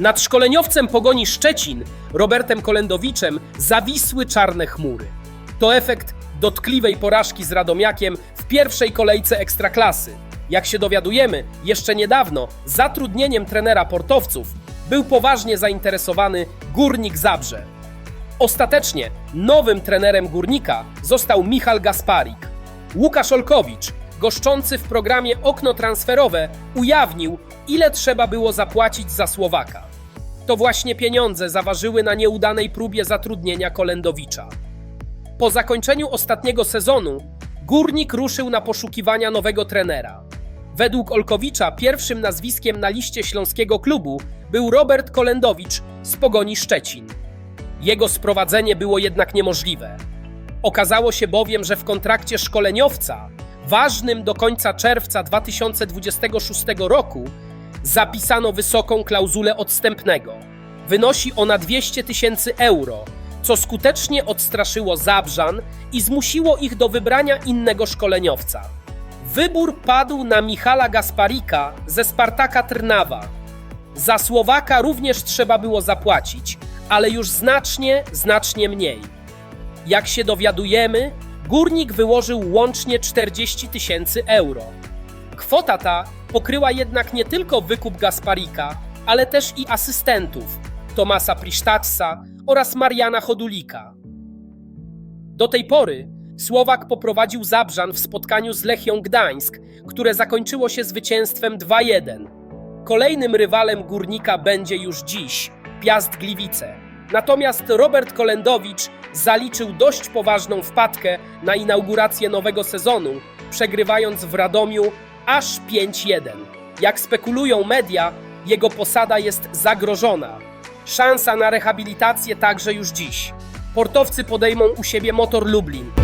Nad szkoleniowcem Pogoni Szczecin, Robertem Kolendowiczem, zawisły czarne chmury. To efekt dotkliwej porażki z Radomiakiem w pierwszej kolejce Ekstraklasy. Jak się dowiadujemy, jeszcze niedawno zatrudnieniem trenera portowców był poważnie zainteresowany Górnik Zabrze. Ostatecznie nowym trenerem Górnika został Michal Gasparik. Łukasz Olkowicz, goszczący w programie Okno Transferowe, ujawnił, ile trzeba było zapłacić za Słowaka. To właśnie pieniądze zaważyły na nieudanej próbie zatrudnienia Kolendowicza. Po zakończeniu ostatniego sezonu Górnik ruszył na poszukiwania nowego trenera. Według Olkowicza pierwszym nazwiskiem na liście śląskiego klubu był Robert Kolendowicz z Pogoni Szczecin. Jego sprowadzenie było jednak niemożliwe. Okazało się bowiem, że w kontrakcie szkoleniowca, ważnym do końca czerwca 2026 roku, zapisano wysoką klauzulę odstępnego. Wynosi ona 200 tysięcy euro, co skutecznie odstraszyło Zabrzan i zmusiło ich do wybrania innego szkoleniowca. Wybór padł na Michala Gasparika ze Spartaka Trnawa. Za Słowaka również trzeba było zapłacić, ale już znacznie, znacznie mniej. Jak się dowiadujemy, górnik wyłożył łącznie 40 tysięcy euro. Kwota ta pokryła jednak nie tylko wykup Gasparika, ale też i asystentów Tomasa Prisztacsa oraz Mariana Chodulika. Do tej pory Słowak poprowadził Zabrzan w spotkaniu z Lechią Gdańsk, które zakończyło się zwycięstwem 2-1. Kolejnym rywalem górnika będzie już dziś Piast Gliwice. Natomiast Robert Kolendowicz zaliczył dość poważną wpadkę na inaugurację nowego sezonu, przegrywając w Radomiu aż 5-1. Jak spekulują media, jego posada jest zagrożona. Szansa na rehabilitację także już dziś. Portowcy podejmą u siebie Motor Lublin.